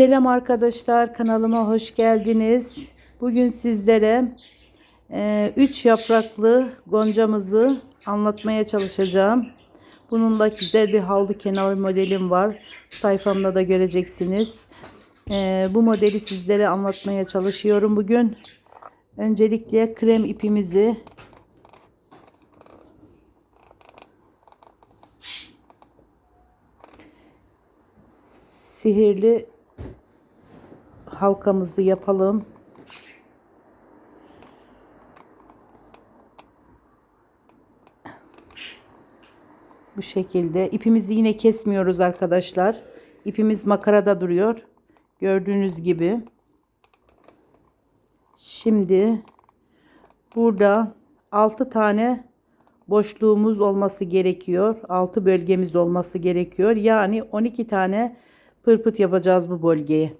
Selam arkadaşlar kanalıma hoş geldiniz. Bugün sizlere 3 yapraklı goncamızı anlatmaya çalışacağım. Bununla güzel bir havlu kenar modelim var. Sayfamda da göreceksiniz. E, bu modeli sizlere anlatmaya çalışıyorum bugün. Öncelikle krem ipimizi sihirli halkamızı yapalım. Bu şekilde. İpimizi yine kesmiyoruz arkadaşlar. İpimiz makarada duruyor. Gördüğünüz gibi. Şimdi burada 6 tane boşluğumuz olması gerekiyor. 6 bölgemiz olması gerekiyor. Yani 12 tane pırpıt yapacağız bu bölgeye.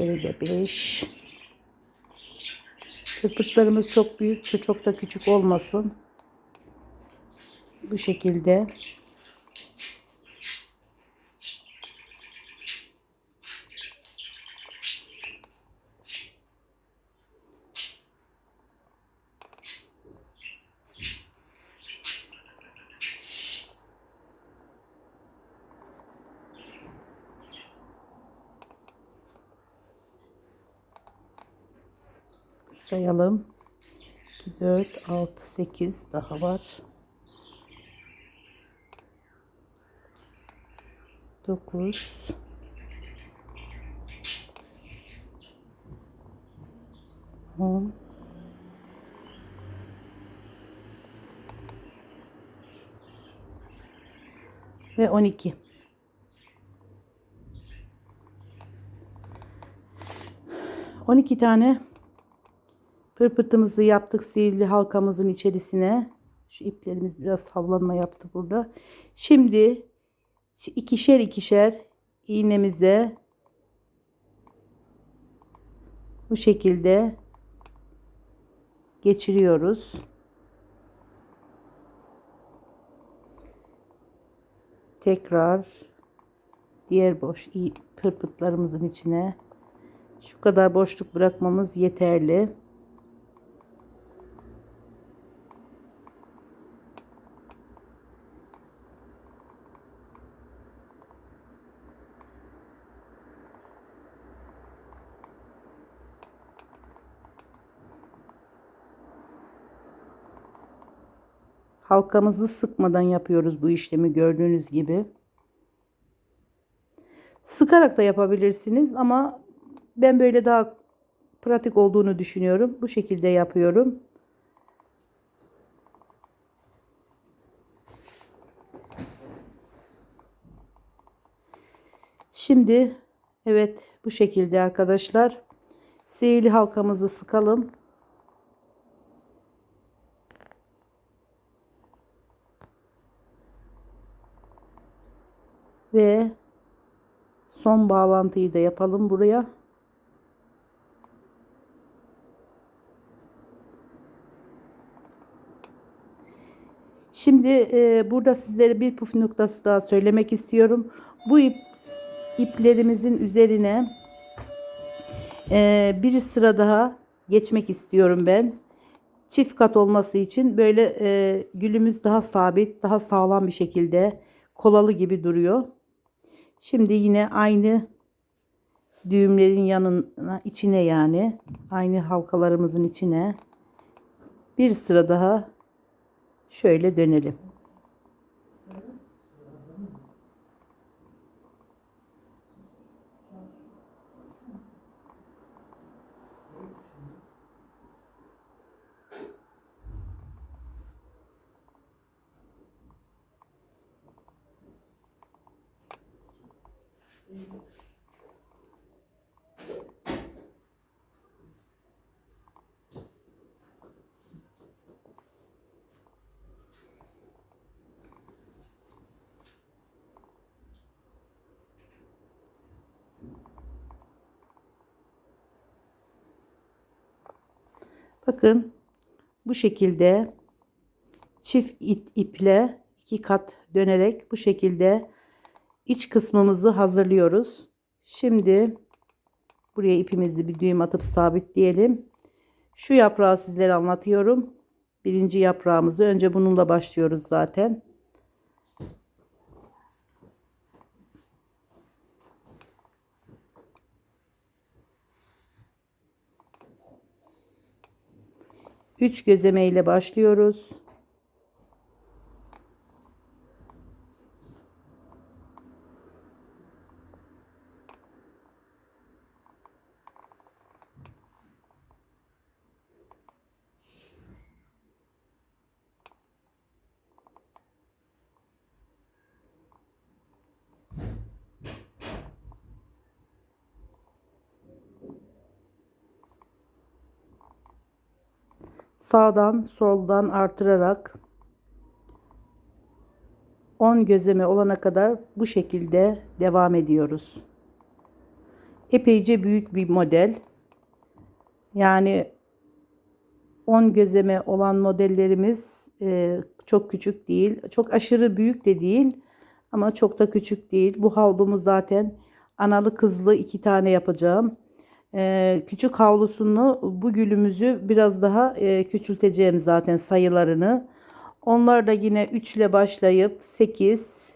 Şöyle 5. Pırpıtlarımız çok büyük, çok da küçük olmasın. Bu şekilde. Sayalım. 2, 4, 6, 8 daha var. 9 10 ve 12 12 tane Pırpıtımızı yaptık sihirli halkamızın içerisine. Şu iplerimiz biraz havlanma yaptı burada. Şimdi ikişer ikişer iğnemize bu şekilde geçiriyoruz. Tekrar diğer boş pırpıtlarımızın içine şu kadar boşluk bırakmamız yeterli. Halkamızı sıkmadan yapıyoruz bu işlemi gördüğünüz gibi. Sıkarak da yapabilirsiniz ama ben böyle daha pratik olduğunu düşünüyorum. Bu şekilde yapıyorum. Şimdi evet bu şekilde arkadaşlar sihirli halkamızı sıkalım. Ve son bağlantıyı da yapalım buraya. Şimdi e, burada sizlere bir püf noktası daha söylemek istiyorum. Bu ip iplerimizin üzerine e, bir sıra daha geçmek istiyorum ben. Çift kat olması için böyle e, gülümüz daha sabit, daha sağlam bir şekilde kolalı gibi duruyor. Şimdi yine aynı düğümlerin yanına içine yani aynı halkalarımızın içine bir sıra daha şöyle dönelim. Bakın bu şekilde çift ip, iple iki kat dönerek bu şekilde iç kısmımızı hazırlıyoruz. Şimdi buraya ipimizi bir düğüm atıp sabitleyelim. Şu yaprağı sizlere anlatıyorum. Birinci yaprağımızı önce bununla başlıyoruz zaten. Üç gözleme ile başlıyoruz. Sağdan soldan artırarak 10 gözleme olana kadar bu şekilde devam ediyoruz. Epeyce büyük bir model. Yani 10 gözleme olan modellerimiz e, çok küçük değil. Çok aşırı büyük de değil. Ama çok da küçük değil. Bu havlumu zaten analı kızlı iki tane yapacağım. Ee, küçük havlusunu bu gülümüzü biraz daha e, küçülteceğim zaten sayılarını. Onlar da yine 3 ile başlayıp 8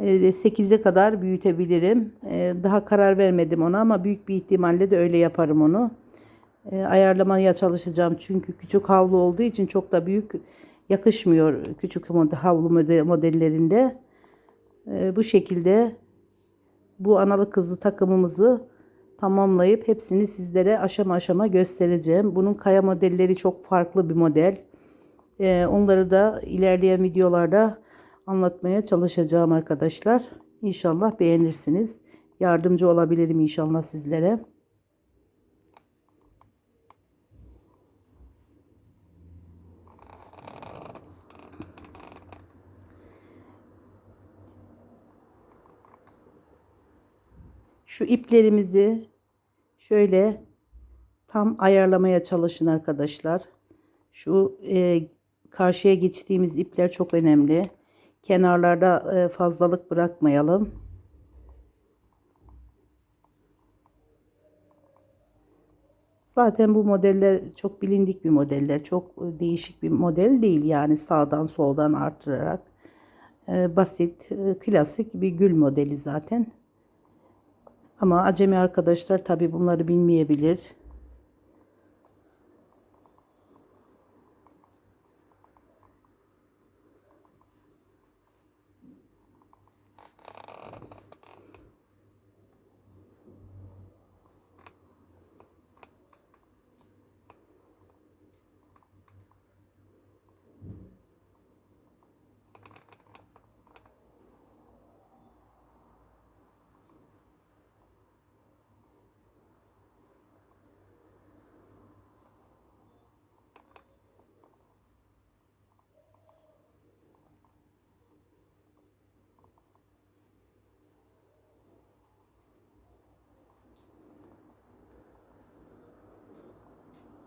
8'e kadar büyütebilirim. Ee, daha karar vermedim ona ama büyük bir ihtimalle de öyle yaparım onu. Ee, ayarlamaya çalışacağım çünkü küçük havlu olduğu için çok da büyük yakışmıyor küçük havlu modellerinde. Bu şekilde bu analı kızlı takımımızı tamamlayıp hepsini sizlere aşama aşama göstereceğim. Bunun kaya modelleri çok farklı bir model. Ee, onları da ilerleyen videolarda anlatmaya çalışacağım arkadaşlar. İnşallah beğenirsiniz. Yardımcı olabilirim inşallah sizlere. Şu iplerimizi şöyle tam ayarlamaya çalışın arkadaşlar. Şu e, karşıya geçtiğimiz ipler çok önemli. Kenarlarda e, fazlalık bırakmayalım. Zaten bu modeller çok bilindik bir modeller. Çok değişik bir model değil. Yani sağdan soldan artırarak e, basit, e, klasik bir gül modeli zaten. Ama acemi arkadaşlar tabi bunları bilmeyebilir.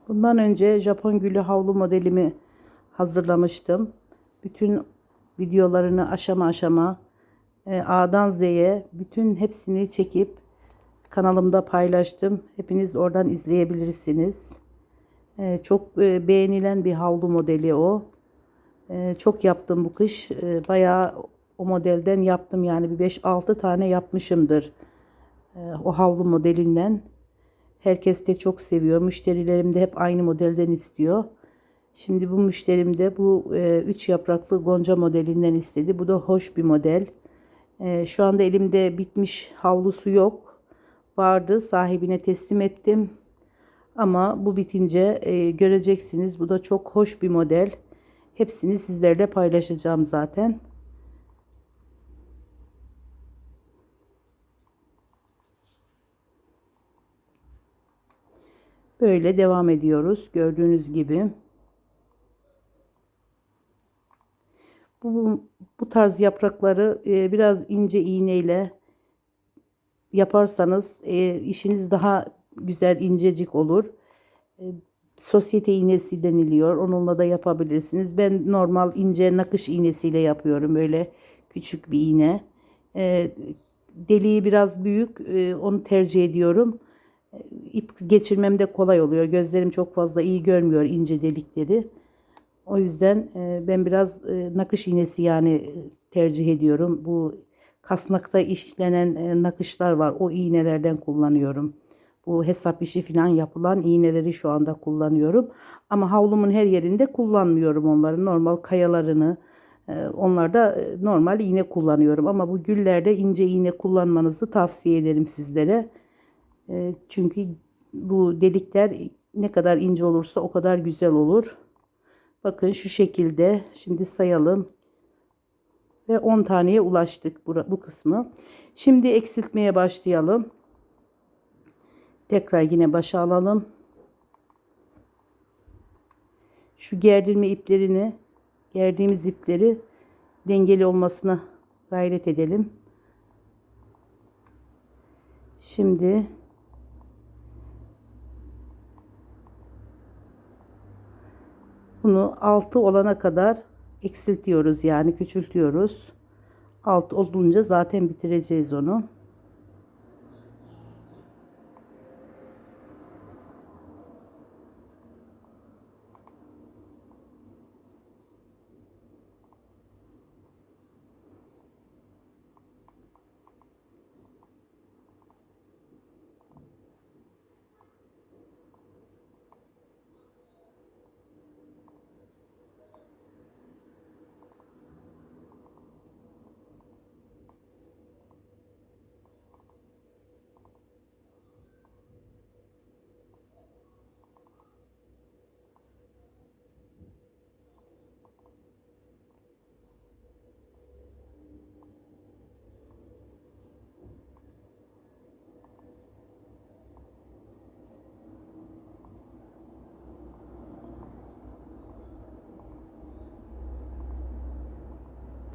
Bundan önce Japon gülü havlu modelimi hazırlamıştım. Bütün videolarını aşama aşama e, A'dan Z'ye bütün hepsini çekip kanalımda paylaştım. Hepiniz oradan izleyebilirsiniz. E, çok e, beğenilen bir havlu modeli o. Çok yaptım bu kış. Bayağı o modelden yaptım yani bir 5-6 tane yapmışımdır. O havlu modelinden. Herkes de çok seviyor. Müşterilerim de hep aynı modelden istiyor. Şimdi bu müşterim de bu 3 e, yapraklı gonca modelinden istedi. Bu da hoş bir model. E, şu anda elimde bitmiş havlusu yok. Vardı. Sahibine teslim ettim. Ama bu bitince e, göreceksiniz. Bu da çok hoş bir model. Hepsini sizlerle paylaşacağım zaten. Böyle devam ediyoruz. Gördüğünüz gibi. Bu, bu tarz yaprakları e, biraz ince iğneyle yaparsanız e, işiniz daha güzel incecik olur. E, sosyete iğnesi deniliyor. Onunla da yapabilirsiniz. Ben normal ince nakış iğnesiyle yapıyorum. Böyle küçük bir iğne. E, deliği biraz büyük. E, onu tercih ediyorum. E, İp geçirmem de kolay oluyor. Gözlerim çok fazla iyi görmüyor ince delikleri. O yüzden e, ben biraz e, nakış iğnesi yani e, tercih ediyorum. Bu kasnakta işlenen nakışlar var. O iğnelerden kullanıyorum. Bu hesap işi falan yapılan iğneleri şu anda kullanıyorum. Ama havlumun her yerinde kullanmıyorum onları. Normal kayalarını onlarda normal iğne kullanıyorum. Ama bu güllerde ince iğne kullanmanızı tavsiye ederim sizlere. E, çünkü bu delikler ne kadar ince olursa o kadar güzel olur. Bakın şu şekilde. Şimdi sayalım. Ve 10 taneye ulaştık bu, kısmı. Şimdi eksiltmeye başlayalım. Tekrar yine başa alalım. Şu gerdirme iplerini, gerdiğimiz ipleri dengeli olmasına gayret edelim. Şimdi bunu 6 olana kadar eksiltiyoruz yani küçültüyoruz. 6 olunca zaten bitireceğiz onu.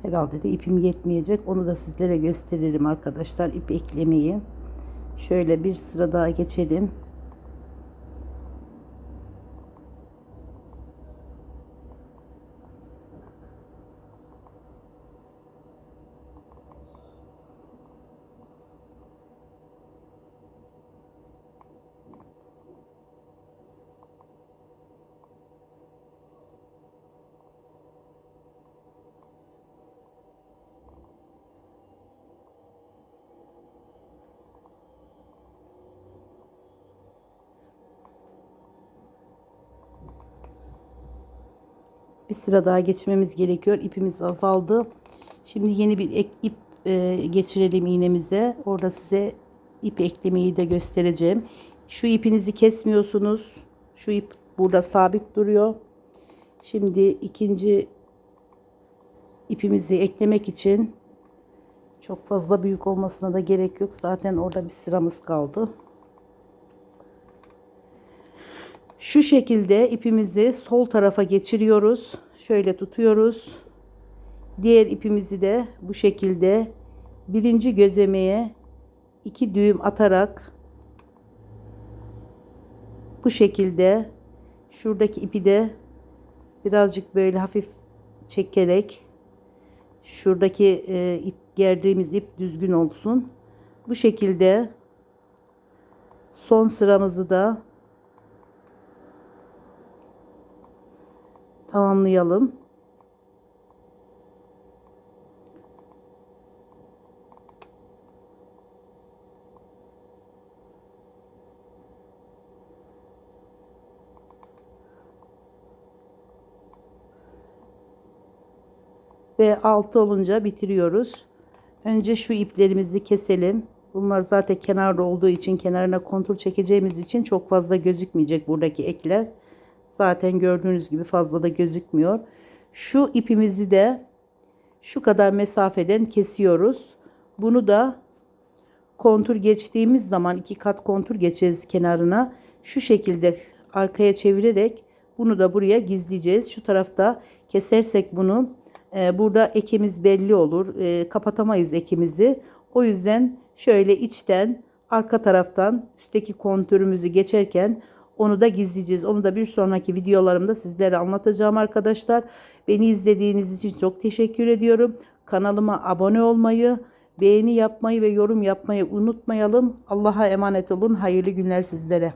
Herhalde de ipim yetmeyecek. Onu da sizlere gösteririm arkadaşlar. ip eklemeyi. Şöyle bir sıra daha geçelim. Bir sıra daha geçmemiz gerekiyor. İpimiz azaldı. Şimdi yeni bir ek, ip e, geçirelim iğnemize. Orada size ip eklemeyi de göstereceğim. Şu ipinizi kesmiyorsunuz. Şu ip burada sabit duruyor. Şimdi ikinci ipimizi eklemek için çok fazla büyük olmasına da gerek yok. Zaten orada bir sıramız kaldı. Şu şekilde ipimizi sol tarafa geçiriyoruz. Şöyle tutuyoruz. Diğer ipimizi de bu şekilde birinci gözlemeye iki düğüm atarak bu şekilde şuradaki ipi de birazcık böyle hafif çekerek şuradaki e, ip gerdiğimiz ip düzgün olsun. Bu şekilde son sıramızı da tamamlayalım. Ve 6 olunca bitiriyoruz. Önce şu iplerimizi keselim. Bunlar zaten kenarda olduğu için kenarına kontrol çekeceğimiz için çok fazla gözükmeyecek buradaki ekler. Zaten gördüğünüz gibi fazla da gözükmüyor. Şu ipimizi de şu kadar mesafeden kesiyoruz. Bunu da kontur geçtiğimiz zaman iki kat kontur geçeceğiz kenarına. şu şekilde arkaya çevirerek bunu da buraya gizleyeceğiz. Şu tarafta kesersek bunu e, burada ekimiz belli olur. E, kapatamayız ekimizi. O yüzden şöyle içten arka taraftan üstteki kontürümüzü geçerken onu da gizleyeceğiz. Onu da bir sonraki videolarımda sizlere anlatacağım arkadaşlar. Beni izlediğiniz için çok teşekkür ediyorum. Kanalıma abone olmayı, beğeni yapmayı ve yorum yapmayı unutmayalım. Allah'a emanet olun. Hayırlı günler sizlere.